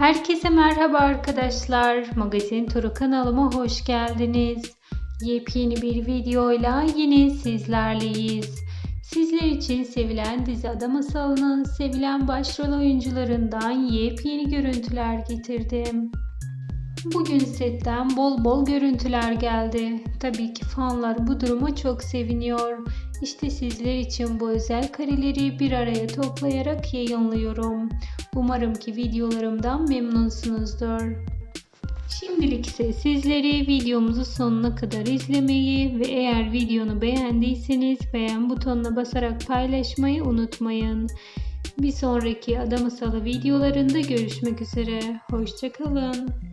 Herkese merhaba arkadaşlar. Magazin Turu kanalıma hoş geldiniz. Yepyeni bir videoyla yine sizlerleyiz. Sizler için sevilen dizi Ada Masalı'nın sevilen başrol oyuncularından yepyeni görüntüler getirdim. Bugün setten bol bol görüntüler geldi. Tabii ki fanlar bu duruma çok seviniyor. İşte sizler için bu özel kareleri bir araya toplayarak yayınlıyorum. Umarım ki videolarımdan memnunsunuzdur. Şimdilik ise sizleri videomuzu sonuna kadar izlemeyi ve eğer videonu beğendiyseniz beğen butonuna basarak paylaşmayı unutmayın. Bir sonraki Ada Masalı videolarında görüşmek üzere. Hoşçakalın.